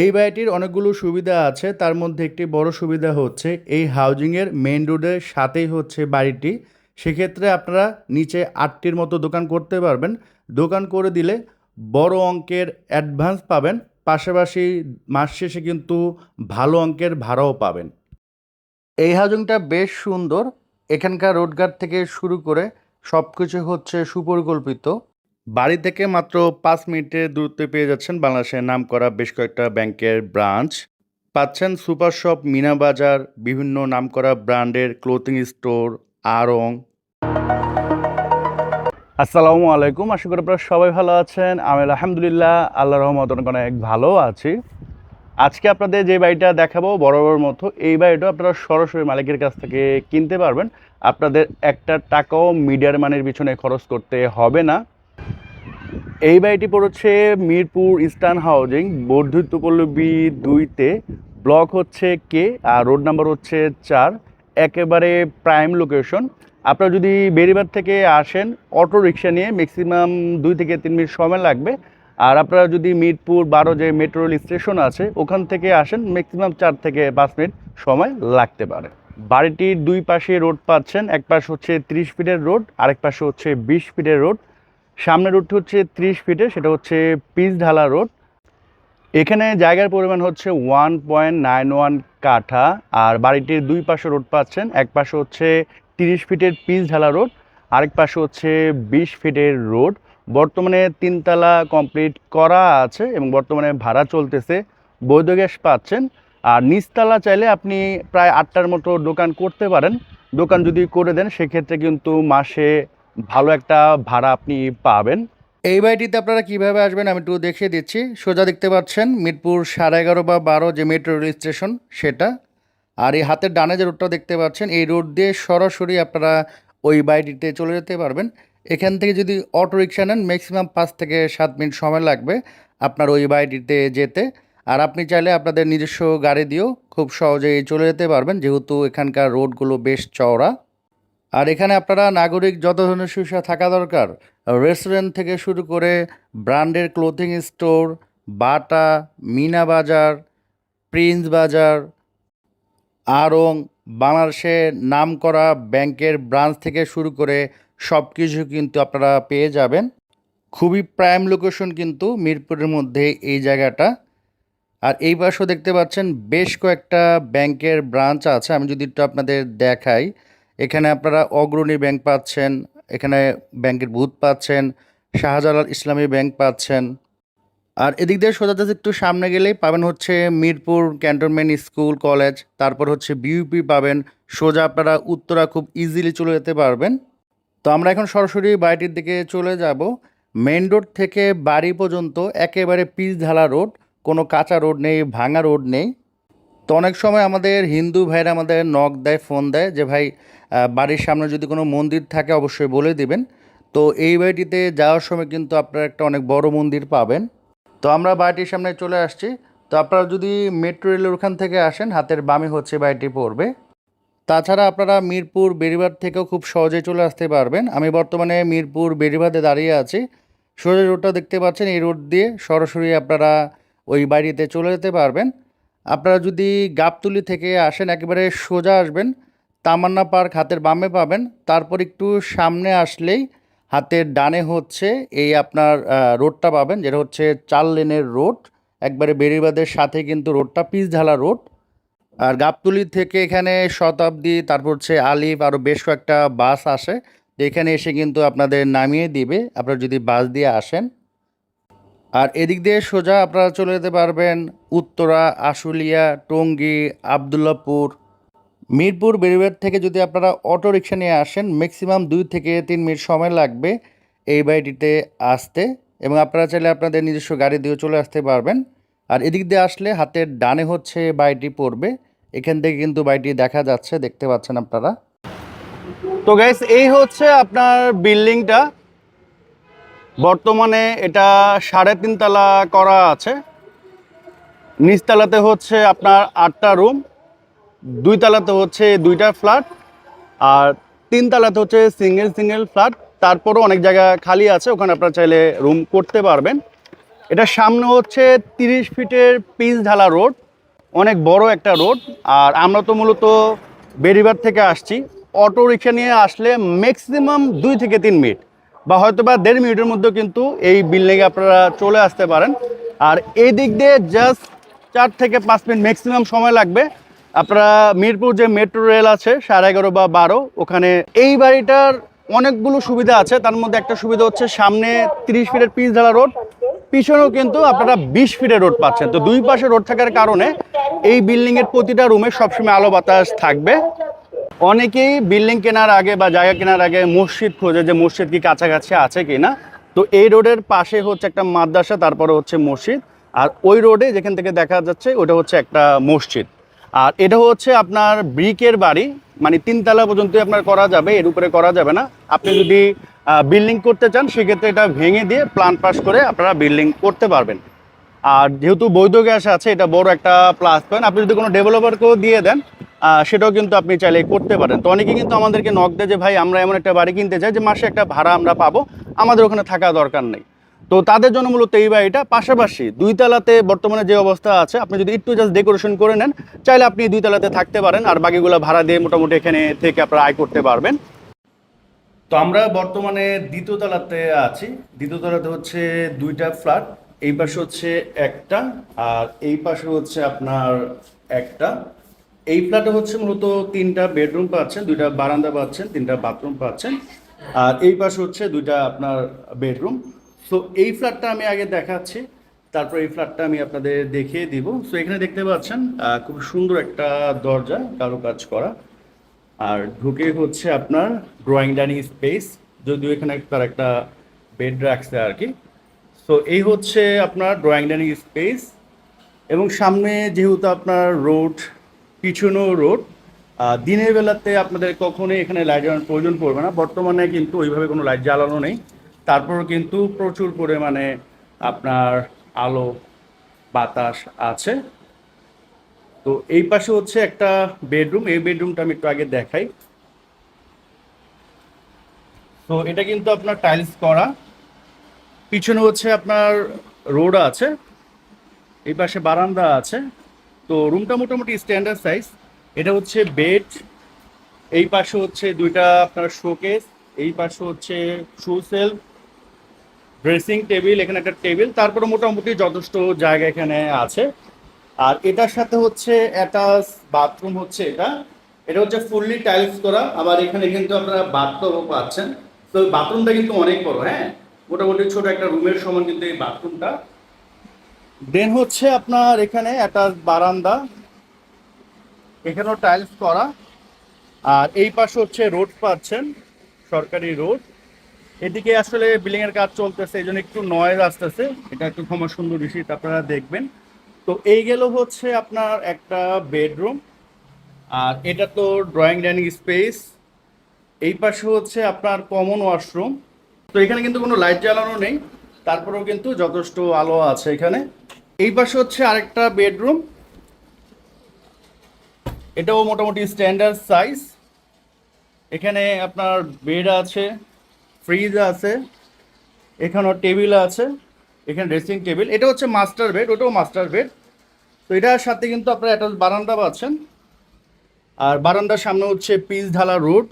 এই বাড়িটির অনেকগুলো সুবিধা আছে। তার মধ্যে একটি বড় সুবিধা হচ্ছে, এই হাউজিংয়ের মেইন রোডের সাথেই হচ্ছে বাড়িটি। সেক্ষেত্রে আপনারা নিচে আটটির মতো দোকান করতে পারবেন। দোকান করে দিলে বড় অঙ্কের অ্যাডভান্স পাবেন। পাশাপাশি মাস শেষে কিন্তু ভালো অঙ্কের ভাড়াও পাবেন। এই হাউজিংটা বেশ সুন্দর। এখানকার রোডঘাট থেকে শুরু করে সব কিছু হচ্ছে সুপরিকল্পিত। বাড়ি থেকে মাত্র পাঁচ মিনিটের দূরত্বে পেয়ে যাচ্ছেন বাংলাদেশের নাম করা বেশ কয়েকটা ব্যাংকের ব্রাঞ্চ। পাচ্ছেন সুপার শপ, মিনা বাজার, বিভিন্ন নাম করা ব্র্যান্ডের ক্লোথিং স্টোর আরং আসসালামু আলাইকুম, আশা করি আপনারা সবাই ভালো আছেন। আমি আলহামদুলিল্লাহ আল্লাহ রহমত অনেক ভালো আছি। আজকে আপনাদের যে বাড়িটা দেখাবো বড় বড় মতো, এই বাড়িটা আপনারা সরাসরি মালিকের কাছ থেকে কিনতে পারবেন। আপনাদের একটা টাকাও মিডিয়ার মানের পিছনে খরচ করতে হবে না। এই বাড়িটি পড়েছে মিরপুর ইস্টার্ন হাউজিং বর্ধিত পল্লবী দুইতে। ব্লক হচ্ছে কে, আর রোড নাম্বার হচ্ছে চার। একেবারে প্রাইম লোকেশন। আপনারা যদি বেরিবার থেকে আসেন, অটো রিক্সা নিয়ে ম্যাক্সিমাম দুই থেকে তিন মিনিট সময় লাগবে। আর আপনারা যদি মিরপুর বারো যে মেট্রো রেল স্টেশন আছে, ওখান থেকে আসেন ম্যাক্সিমাম চার থেকে পাঁচ মিনিট সময় লাগতে পারে। বাড়িটির দুই পাশে রোড পাচ্ছেন, এক পাশে হচ্ছে ত্রিশ ফিটের রোড আরেক পাশে হচ্ছে বিশ ফিটের রোড সামনের রোডটি হচ্ছে ত্রিশ ফিটে, সেটা হচ্ছে পিচ ঢালা রোড। এখানে জায়গার পরিমাণ হচ্ছে ওয়ান পয়েন্ট নাইন ওয়ান কাঠা, আর বাড়িটির দুই পাশে রোড পাচ্ছেন, এক পাশে হচ্ছে তিরিশ ফিটের পিচ ঢালা রোড, আরেক পাশে হচ্ছে বিশ ফিটের রোড। বর্তমানে তিনতলা কমপ্লিট করা আছে এবং বর্তমানে ভাড়া চলতেছে, বৈধ গ্যাস পাচ্ছেন। আর নিচতলা চাইলে আপনি প্রায় আটটার মতো দোকান করতে পারেন। দোকান যদি করে দেন, সেক্ষেত্রে কিন্তু মাসে ভালো একটা ভাড়া আপনি পাবেন। এই বাড়িটিতে আপনারা কীভাবে আসবেন আমি একটু দেখিয়ে দিচ্ছি। সোজা দেখতে পাচ্ছেন মিরপুর সাড়ে এগারো বা বারো যে মেট্রো রেল স্টেশন সেটা। আর এই হাতের ডানে যে রোডটা দেখতে পাচ্ছেন, এই রোড দিয়ে সরাসরি আপনারা ওই বাড়িটিতে চলে যেতে পারবেন। এখান থেকে যদি অটো রিক্সা নেন ম্যাক্সিমাম পাঁচ থেকে সাত মিনিট সময় লাগবে আপনার ওই বাড়িটিতে যেতে। আর আপনি চাইলে আপনাদের নিজস্ব গাড়ি দিয়েও খুব সহজেই চলে যেতে পারবেন, যেহেতু এখানকার রোডগুলো বেশ চওড়া। আর এখানে আপনারা নাগরিক যত ধরনের সুবিধা থাকা দরকার রেস্টুরেন্ট থেকে শুরু করে ব্র্যান্ডের ক্লোথিং স্টোর বাটা, মিনা বাজার, প্রিন্স বাজার আড়ং বাংলাদেশের নাম করা ব্যাংকের ব্রাঞ্চ থেকে শুরু করে সব কিছু কিন্তু আপনারা পেয়ে যাবেন। খুবই প্রাইম লোকেশন কিন্তু মিরপুরের মধ্যে এই জায়গাটা। আর এই পাশেও দেখতে পাচ্ছেন বেশ কয়েকটা ব্যাংকের ব্রাঞ্চ আছে, আমি যদি একটু আপনাদের দেখাই। এখানে আপনারা অগ্রণী ব্যাংক পাচ্ছেন, এখানে ব্যাংকের বুথ পাচ্ছেন, শাহজালাল ইসলামী ব্যাংক পাচ্ছেন। আর এদিক দিয়ে সোজা একটু সামনে গেলেই পাবেন হচ্ছে মিরপুর ক্যান্টনমেন্ট স্কুল কলেজ, তারপর হচ্ছে বিউপি পাবেন। সোজা আপনারা উত্তরা খুব ইজিলি চলে যেতে পারবেন। তো আমরা এখন সরাসরি বাড়িটির দিকে চলে যাব। মেন রোড থেকে বাড়ি পর্যন্ত একেবারে পিচ ঢালা রোড কোনো কাঁচা রোড নেই, ভাঙা রোড নেই। তো অনেক সময় আমাদের হিন্দু ভাইরা আমাদের নখ দেয়, ফোন দেয় যে, ভাই বাড়ির সামনে যদি কোনো মন্দির থাকে অবশ্যই বলে দিবেন। তো এই বাড়িটিতে যাওয়ার সময় কিন্তু আপনারা একটা অনেক বড় মন্দির পাবেন। তো আমরা বাড়িটির সামনে চলে আসছি। তো আপনারা যদি মেট্রো রেলের ওখান থেকে আসেন, হাতের বামে হচ্ছে বাড়িটি পড়বে। তাছাড়া আপনারা মিরপুর বেরিবাদ থেকেও খুব সহজে চলে আসতে পারবেন। আমি বর্তমানে মিরপুর বেরিবাদে দাঁড়িয়ে আছি। সোজা রোডটা দেখতে পাচ্ছেন, এই রোড দিয়ে সরাসরি আপনারা ওই বাড়িতে চলে যেতে পারবেন। আপনারা যদি গাবতুলি থেকে আসেন, একেবারে সোজা আসবেন, তামান্না পার্ক হাতের বামে পাবেন। তারপর একটু সামনে আসলেই হাতের ডানে হচ্ছে এই আপনার রোডটা পাবেন, যেটা হচ্ছে চার লেনের রোড। একবারে বেরিবাদের সাথে কিন্তু রোডটা পিচ ঢালা রোড। আর গাবতলি থেকে এখানে শতাব্দী, তারপর হচ্ছে আলিফ আরও বেশ কয়েকটা বাস আসে। এখানে এসে কিন্তু আপনাদের নামিয়ে দিবে। আপনারা যদি বাস দিয়ে আসেন আর এদিক দিয়ে সোজা আপনারা চলে যেতে পারবেন উত্তরা, আশুলিয়া, টঙ্গী, আবদুল্লাপুর, মিরপুর বেরিবাদ থেকে যদি আপনারা অটো রিক্সা নিয়ে আসেন ম্যাক্সিমাম দুই থেকে তিন মিনিট সময় লাগবে এই বাড়িটিতে আসতে এবং আপনারা চাইলে আপনাদের নিজস্ব গাড়ি দিয়ে চলে আসতে পারবেন। আর এদিক দিয়ে আসলে হাতের ডানে হচ্ছে বাড়িটি পড়বে। এখান থেকে কিন্তু বাড়িটি দেখা যাচ্ছে, দেখতে পাচ্ছেন আপনারা। তো গাইস এই হচ্ছে আপনার বিল্ডিংটা বর্তমানে এটা সাড়ে তিন তলা করা আছে। নিচতলাতে হচ্ছে আপনার আটটা রুম, দুই তলাতে হচ্ছে দুইটা ফ্ল্যাট, আর তিন তলাতে হচ্ছে সিঙ্গেল সিঙ্গেল ফ্ল্যাট। তারপরও অনেক জায়গা খালি আছে, ওখানে আপনারা চাইলে রুম করতে পারবেন। এটা সামনে হচ্ছে তিরিশ ফিটের পিচ ঢালা রোড, অনেক বড় একটা রোড। আর আমরা তো মূলত বেরিবার থেকে আসছি। অটো রিক্সা নিয়ে আসলে ম্যাক্সিমাম দুই থেকে তিন মিনিট। বা হয়তো বা দেড় মিনিটের মধ্যেও কিন্তু এই বিল্ডিংয়ে আপনারা চলে আসতে পারেন। আর এই দিক দিয়ে জাস্ট চার থেকে পাঁচ মিনিট ম্যাক্সিমাম সময় লাগবে। আপনারা মিরপুর যে মেট্রো রেল আছে, সাড়ে এগারো বা বারো, ওখানে এই বাড়িটার অনেকগুলো সুবিধা আছে। তার মধ্যে একটা সুবিধা হচ্ছে সামনে তিরিশ ফিটের পিচ ঢালা রোড পিছনেও কিন্তু আপনারা বিশ ফিটের রোড পাচ্ছেন। তো দুই পাশে রোড থাকার কারণে এই বিল্ডিংয়ের প্রতিটা রুমে সবসময় আলো বাতাস থাকবে। অনেকেই বিল্ডিং কেনার আগে বা জায়গা কেনার আগে মসজিদ খোঁজে যে মসজিদ কি কাছাকাছি আছে কি না তো এই রোডের পাশে হচ্ছে একটা মাদ্রাসা, তারপরে হচ্ছে মসজিদ। আর ওই রোডে যেখান থেকে দেখা যাচ্ছে, ওটা হচ্ছে একটা মসজিদ। আর এটা হচ্ছে আপনার ব্রিকের বাড়ি মানে তিনতলা পর্যন্ত আপনার করা যাবে, এর উপরে করা যাবে না। আপনি যদি বিল্ডিং করতে চান, সেক্ষেত্রে এটা ভেঙে দিয়ে প্লান পাস করে আপনারা বিল্ডিং করতে পারবেন। আর যেহেতু বৈধ গ্যাস আছে, এটা বড় একটা প্লাস পয়েন্ট আপনি যদি কোনো ডেভেলপারকেও দিয়ে দেন সেটাও কিন্তু আপনি চাইলে করতে পারেন। তো অনেকে কিন্তু আমাদেরকে নক দেয় যে, ভাই, আমরা এমন একটা বাড়ি কিনতে চাই যে, মাসে একটা ভাড়া আমরা পাবো। আমাদের ওখানে থাকা দরকার নেই। তো তাদের জন্য মূলত এই বাড়িটা। পাশাপাশি দুই তলাতে বর্তমানে যে অবস্থা আছে, আপনি যদি একটু জাস্ট ডেকোরেশন করে নেন, চাইলে আপনি দুই তলাতে থাকতে পারেন। আর বাকিগুলো ভাড়া দিয়ে মোটামুটি এখানে থেকে আপনারা আয় করতে পারবেন। তো আমরা বর্তমানে দ্বিতীয় তলাতে আছি। দ্বিতীয় তলাতে হচ্ছে দুইটা ফ্ল্যাট এই পাশে হচ্ছে একটা, আর এই পাশে হচ্ছে আপনার একটা। এই ফ্ল্যাটে হচ্ছে মূলত তিনটা বেডরুম পাচ্ছেন, দুইটা বারান্দা পাচ্ছেন, তিনটা বাথরুম পাচ্ছেন, আর এই পাশে হচ্ছে দুইটা আপনার বেডরুম সো এই ফ্ল্যাটটা আমি আগে দেখাচ্ছি, তারপর এই ফ্ল্যাটটা আমি আপনাদের দেখিয়ে দিব। সো এখানে দেখতে পাচ্ছেন খুব সুন্দর একটা দরজা, কারুকাজ করা। আর ঢুকে হচ্ছে আপনার ড্রয়িং ডাইনিং স্পেস যদিও এখানে তার একটা বেড রাখছে আর কি। সো এই হচ্ছে আপনার ড্রয়িং ডাইনিং স্পেস এবং সামনে যেহেতু আপনার রোড পিছনেও রোড দিনের বেলাতে আপনাদের কখনোই এখানে লাইট জ্বালানোর প্রয়োজন পড়বে না। বর্তমানে কিন্তু ওইভাবে কোনো লাইট জ্বালানো নেই। তারপরও কিন্তু প্রচুর পরিমাণে আপনার আলো, বাতাস আছে। তো এই পাশে হচ্ছে একটা বেডরুম এই বেডরুমটা আমি একটু আগে দেখাই। তো এটা কিন্তু আপনার টাইলস করা। পিছনে হচ্ছে আপনার রোড আছে, এই পাশে বারান্দা আছে। তো রুমটা মোটামুটি স্ট্যান্ডার্ড সাইজ এটা হচ্ছে বেড এই পাশে হচ্ছে দুইটা আপনার শোকেস এই পাশে হচ্ছে শু সেল ড্রেসিং টেবিল এখানে একটা টেবিল তারপরে মোটামুটি যথেষ্ট জায়গা এখানে আছে। আর এটার সাথে হচ্ছে অ্যাটাচ বাথরুম হচ্ছে এটা। এটা হচ্ছে ফুললি টাইলস করা, আবার এখানে কিন্তু আপনারা বাথরুমও পাচ্ছেন। তো বাথরুমটা কিন্তু অনেক বড় হ্যাঁ? মোটামুটি ছোট একটা রুমের সমান কিন্তু এই বাথরুমটা। দেন হচ্ছে আপনার এখানে একটা বারান্দা। এখানেও টাইলস করা। আর এই পাশে হচ্ছে রোড পাচ্ছেন, সরকারি রোড এদিকে আসলে বিল্ডিং এর কাজ চলতেছে, এই জন্য একটু নয়েজ আসতেছে। এটা একটু ক্ষমা সুন্দর রিসিট আপনারা দেখবেন। তো এই গেল হচ্ছে আপনার একটা বেডরুম আর এটা তো ড্রয়িং ডাইনিং স্পেস এই পাশে হচ্ছে আপনার কমন ওয়াশরুম তো এখানে কিন্তু কোনো লাইট জ্বালানো নেই, তারপরেও কিন্তু যথেষ্ট আলো আছে এখানে। এই পাশে হচ্ছে আরেকটা বেডরুম এটাও মোটামুটি স্ট্যান্ডার্ড সাইজ এখানে আপনার বেড আছে ফ্রিজ আছে, এখানেও টেবিল আছে, এখানে ড্রেসিং টেবিল এটা হচ্ছে মাস্টার বেড ওটাও মাস্টার বেড তো এটার সাথে কিন্তু আপনারা একটা বারান্দা পাচ্ছেন। আর বারান্দার সামনে হচ্ছে পিচ ঢালা রোড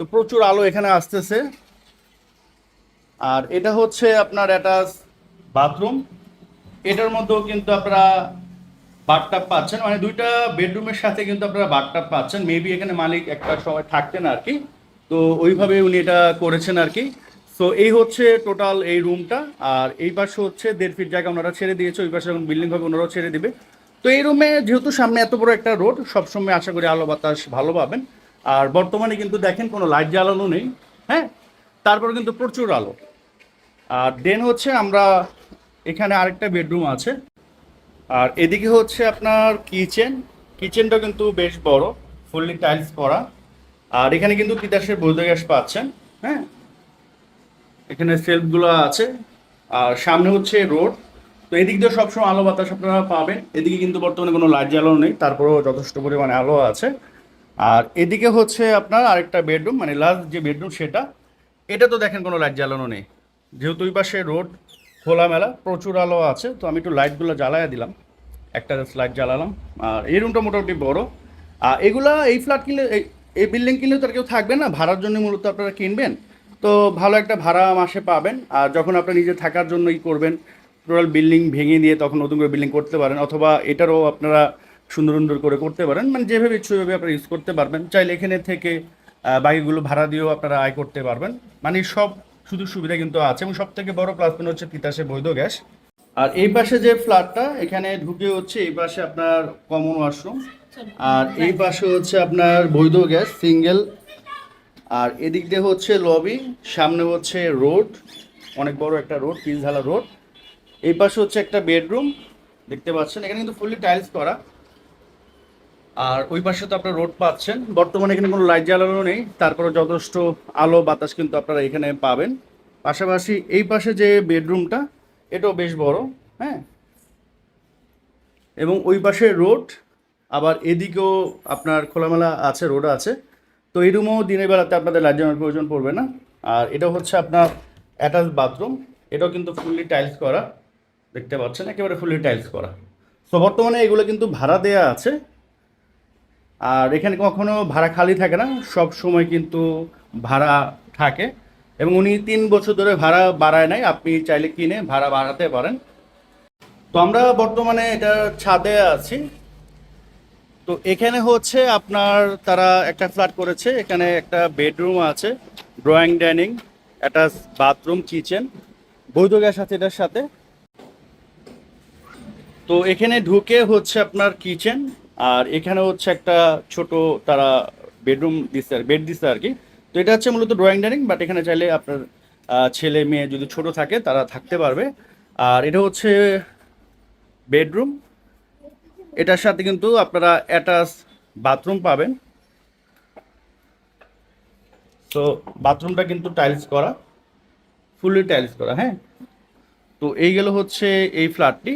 তো প্রচুর আলো এখানে আসতেছে। আর এটা হচ্ছে আপনার অ্যাটাচ বাথরুম। এটার মধ্যেও কিন্তু আপনারা বাথটাব পাচ্ছেন। মানে দুইটা বেডরুমের সাথে কিন্তু আপনারা বাথটাব পাচ্ছেন। মেবি এখানে মালিক একটা সময় থাকতেন আর কি। তো ওইভাবে উনি এটা করেছেন আর কি। সো এই হচ্ছে টোটাল এই রুমটা আর এই পাশে হচ্ছে দেড় ফিট জায়গা ওনারা ছেড়ে দিয়েছে। ওই পাশে যখন বিল্ডিং হবে ওনারাও ছেড়ে দিবে। তো এই রুমে যেহেতু সামনে এত বড় একটা রোড সবসময় আশা করি আলো বাতাস ভালো পাবেন। আর বর্তমানে কিন্তু দেখেন কোনো লাইট জ্বালানো নেই। হ্যাঁ? তারপর কিন্তু প্রচুর আলো। আর দেন হচ্ছে আমরা এখানে আরেকটা বেডরুম আছে। আর এদিকে হচ্ছে আপনার কিচেন। কিচেনটা কিন্তু বেশ বড়, ফুললি টাইলস করা। আর এখানে কিন্তু তিতাসের বৈধ গ্যাস পাচ্ছেন হ্যাঁ? এখানে সেলফগুলো আছে। আর সামনে হচ্ছে রোড। তো এদিক দিয়ে সবসময় আলো বাতাস আপনারা পাবেন। এদিকে কিন্তু বর্তমানে কোনো লাইট জ্বালানো নেই, তারপরেও যথেষ্ট পরিমাণে আলো আছে। আর এদিকে হচ্ছে আপনার আরেকটা বেডরুম মানে লাস্ট যে বেডরুম সেটা। এটা তো দেখেন কোনো লাইট জ্বালানো নেই। যেহেতু ওই পাশে রোড, খোলামেলা, প্রচুর আলো আছে, তো আমি একটু লাইটগুলো জ্বালায়া দিলাম। একটা লাইট জ্বালালাম। আর এই রুমটা মোটামুটি বড়। আর এগুলা এই ফ্ল্যাট কিনলে, এই- বিল্ডিং কিনলে তো আর কেউ থাকবে না। ভাড়ার জন্য মূলত আপনারা কিনবেন। তো ভালো একটা ভাড়া মাসে পাবেন। আর যখন আপনার নিজে থাকার জন্যই করবেন টোটাল বিল্ডিং ভেঙে দিয়ে তখন নতুন করে বিল্ডিং করতে পারেন, অথবা এটারও আপনারা সুন্দর সুন্দর করে করতে পারেন। মানে যেভাবে ইচ্ছে ওইভাবে আপনারা ইউজ করতে পারবেন। চাইলে এখানে থেকে বাকিগুলো ভাড়া দিয়েও আপনারা আয় করতে পারবেন। মানে সব সুযোগ সুবিধা কিন্তু আছে এবং সব থেকে বড় প্লাস পয়েন্ট হচ্ছে তিতাসে বৈধ গ্যাস। আর এই পাশে যে ফ্ল্যাটটা এখানে ঢুকে হচ্ছে এই পাশে আপনার কমন ওয়াশরুম আর এই পাশে হচ্ছে আপনার বৈধ গ্যাস সিঙ্গেল আর এদিক দিয়ে হচ্ছে লবি সামনে হচ্ছে রোড অনেক বড় একটা রোড পিসঝালা রোড এই পাশে হচ্ছে একটা বেডরুম দেখতে পাচ্ছেন। এখানে কিন্তু ফুললি টাইলস করা। আর ওই পাশে তো আপনারা রোড পাচ্ছেন। বর্তমানে এখানে কোনো লাইট জ্বালানো নেই। তারপরে যথেষ্ট আলো, বাতাস কিন্তু আপনারা এখানে পাবেন। পাশাপাশি এই পাশে যে বেডরুমটা, এটাও বেশ বড় হ্যাঁ? এবং ওই পাশে রোড, আবার এদিকেও আপনার খোলামেলা আছে, রোড আছে। তো এই রুমও দিনের বেলাতে আপনাদের লাইট জ্বালানোর প্রয়োজন পড়বে না। আর এটা হচ্ছে আপনার অ্যাটাচ বাথরুম। এটাও কিন্তু ফুললি টাইলস করা। দেখতে পাচ্ছেন? একেবারে ফুললি টাইলস করা। তো বর্তমানে এগুলো কিন্তু ভাড়া দেয়া আছে। আর এখানে কখনো ভাড়া খালি থাকে না, সব সময় কিন্তু ভাড়া থাকে এবং উনি তিন বছর ধরে ভাড়া বাড়ায় নাই, আপনি চাইলে কিনে ভাড়া বাড়াতে পারেন। তো আমরা বর্তমানে এটা ছাদে আছি। তো এখানে হচ্ছে আপনার তারা একটা ফ্ল্যাট করেছে, এখানে একটা বেডরুম আছে, ড্রয়িং, ডাইনিং একটা বাথরুম, কিচেন, বৈধ গ্যাস আছে এটার সাথে। তো এখানে ঢুকে হচ্ছে আপনার কিচেন আর এখানে হচ্ছে একটা ছোট তারা বেডরুম দিচ্ছে আর বেড দিচ্ছে আর কি। তো এটা হচ্ছে মূলত ড্রয়িং ডাইনিং বাট এখানে চাইলে আপনার ছেলে মেয়ে যদি ছোট থাকে, তারা থাকতে পারবে। আর এটা হচ্ছে বেডরুম। এটার সাথে কিন্তু আপনারা অ্যাটাচ বাথরুম পাবেন। তো বাথরুমটা কিন্তু টাইলস করা ফুললি টাইলস করা হ্যাঁ? তো এই গেল হচ্ছে এই ফ্ল্যাটটি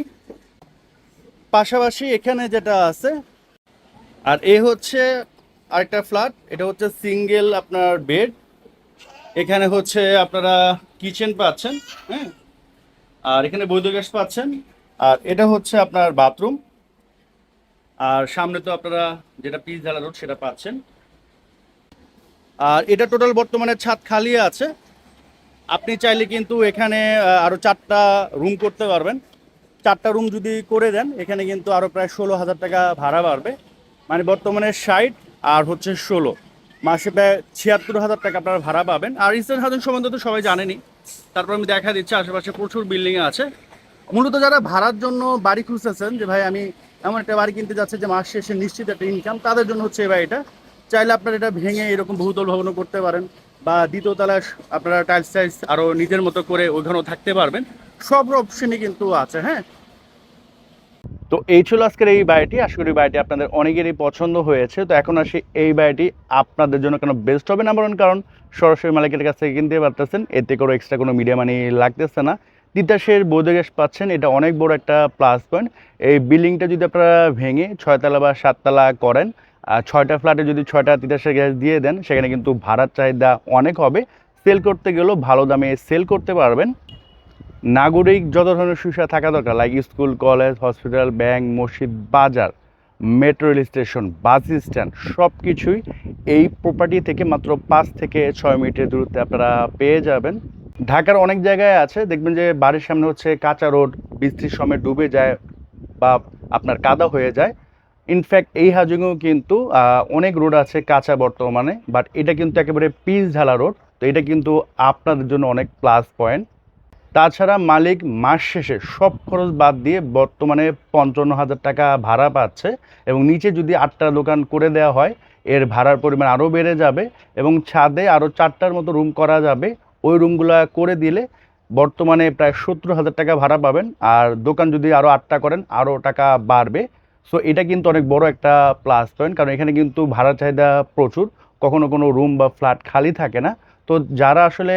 পাশাপাশি এখানে যেটা আছে আর এ হচ্ছে আরেকটা ফ্ল্যাট, এটা হচ্ছে সিঙ্গেল আপনার বেড। এখানে হচ্ছে আপনারা কিচেন পাচ্ছেন হ্যাঁ? আর এখানে বৈধ গ্যাস পাচ্ছেন, আর এটা হচ্ছে আপনার বাথরুম। আর সামনে তো আপনারা যেটা পিস ঢালা রোড সেটা পাচ্ছেন। আর এটা টোটাল বর্তমানে ছাদ খালি আছে। আপনি চাইলে কিন্তু এখানে আরও চারটা রুম করতে পারবেন। চারটা রুম যদি করে দেন, এখানে কিন্তু আরও প্রায় ষোলো হাজার টাকা ভাড়া বাড়বে। মানে বর্তমানে ষাট আর হচ্ছে ষোলো। মাসে প্রায় ছিয়াত্তর হাজার টাকা আপনারা ভাড়া পাবেন। আর ইস্টার্ন হাউজিং সম্বন্ধে তো সবাই জানেনি তারপর আমি দেখা দিচ্ছি, আশেপাশে প্রচুর বিল্ডিং আছে। মূলত যারা ভাড়ার জন্য বাড়ি খুঁজতেছেন, যে ভাই আমি এমন একটা বাড়ি কিনতে যাচ্ছে যে মাস শেষে নিশ্চিত একটা ইনকাম তাদের জন্য হচ্ছে এই এটা চাইলে আপনারা এটা ভেঙে এরকম বহুতল ভবনও করতে পারেন। বা দ্বিতীয় তলায় আপনারা টাইলস টাইলস আরও নিজের মতো করে ওইখানেও থাকতে পারবেন। সব অপশনই কিন্তু আছে হ্যাঁ? তো এই ছিল আজকের এই বাড়িটি। আশা করি বাড়িটি আপনাদের অনেকেরই পছন্দ হয়েছে। তো এখন আসি এই বাড়িটি আপনাদের জন্য কেন বেস্ট হবে? নাম্বার ওয়ান কারণ সরাসরি মালিকের কাছ থেকে কিনতে পারতেছেন। এতে করে এক্সট্রা কোনো মিডিয়া মানি লাগতেছে না। তিতাসের বৈধ গ্যাস পাচ্ছেন। এটা অনেক বড় একটা প্লাস পয়েন্ট এই বিল্ডিংটা যদি আপনারা ভেঙে ছয়তলা বা সাততলা করেন, আর ছয়টা ফ্ল্যাটে যদি ছয়টা তিতাসের গ্যাস দিয়ে দেন, সেখানে কিন্তু ভাড়ার চাহিদা অনেক হবে। সেল করতে গেলেও ভালো দামে সেল করতে পারবেন। নাগরিক যত ধরনের সুবিধা থাকা দরকার like school college hospital bank মসজিদ, বাজার metro rail station bus stand সব কিছুই এই প্রপার্টি থেকে মাত্র পাঁচ থেকে ছয় মিনিটের দূরত্বে আপনারা পেয়ে যাবেন। ঢাকার অনেক জায়গায় আছে, দেখবেন যে বাড়ির সামনে হচ্ছে কাঁচা রোড বৃষ্টির সময় ডুবে যায় বা আপনার কাদা হয়ে যায়। ইনফ্যাক্ট এই হাজুঙেও কিন্তু অনেক রোড আছে কাঁচা বর্তমানে বাট এটা কিন্তু একেবারে পিচ ঢালা রোড, তো এটা কিন্তু আপনাদের জন্য অনেক প্লাস পয়েন্ট তাছাড়া মালিক মাস শেষে সব খরচ বাদ দিয়ে বর্তমানে পঞ্চান্ন হাজার টাকা ভাড়া পাচ্ছে এবং নিচে যদি আটটা দোকান করে দেওয়া হয়, এর ভাড়ার পরিমাণ আরও বেড়ে যাবে এবং ছাদে আরও চারটার মতো রুম করা যাবে। ওই রুমগুলো করে দিলে বর্তমানে প্রায় সত্তর হাজার টাকা ভাড়া পাবেন আর দোকান যদি আরও আটটা করেন, আরও টাকা বাড়বে। সো এটা কিন্তু অনেক বড় একটা প্লাস পয়েন্ট কারণ এখানে কিন্তু ভাড়ার চাহিদা প্রচুর। কখনো কোনো রুম বা ফ্ল্যাট খালি থাকে না। তো যারা আসলে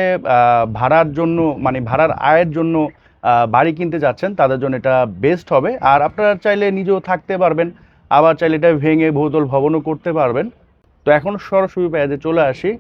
ভাড়ার জন্য মানে ভাড়ার আয়ের জন্য বাড়ি কিনতে যাচ্ছেন, তাদের জন্য এটা বেস্ট হবে। আর আপনারা চাইলে নিজেও থাকতে পারবেন, আবার চাইলে এটা ভেঙে বহুতল ভবনও করতে পারবেন। তো এখন সরাসরি পেঁয়াজে চলে আসি।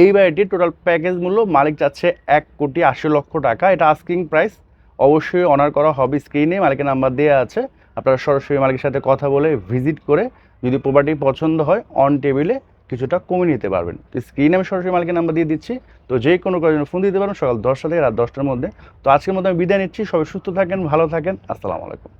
এই বাড়িটির টোটাল প্যাকেজ মূল্য মালিক চাচ্ছে এক কোটি আশি লক্ষ টাকা। এটা আস্কিং প্রাইস অবশ্যই অনার করা হবে স্ক্রিনে মালিকের নাম্বার দেওয়া আছে। আপনারা সরাসরি মালিকের সাথে কথা বলে ভিজিট করে যদি প্রপার্টি পছন্দ হয় অন টেবিলে কিছুটা কমে নিতে পারবেন। তো স্ক্রিনে আমি সরাসরি মালিকের নাম্বার দিয়ে দিচ্ছি। তো যে কোনো কারণে ফোন দিতে পারেন সকাল দশটা থেকে রাত দশটার মধ্যে। তো আজকের মধ্যে আমি বিদায় নিচ্ছি। সবাই সুস্থ থাকেন, ভালো থাকেন। আসসালামু আলাইকুম।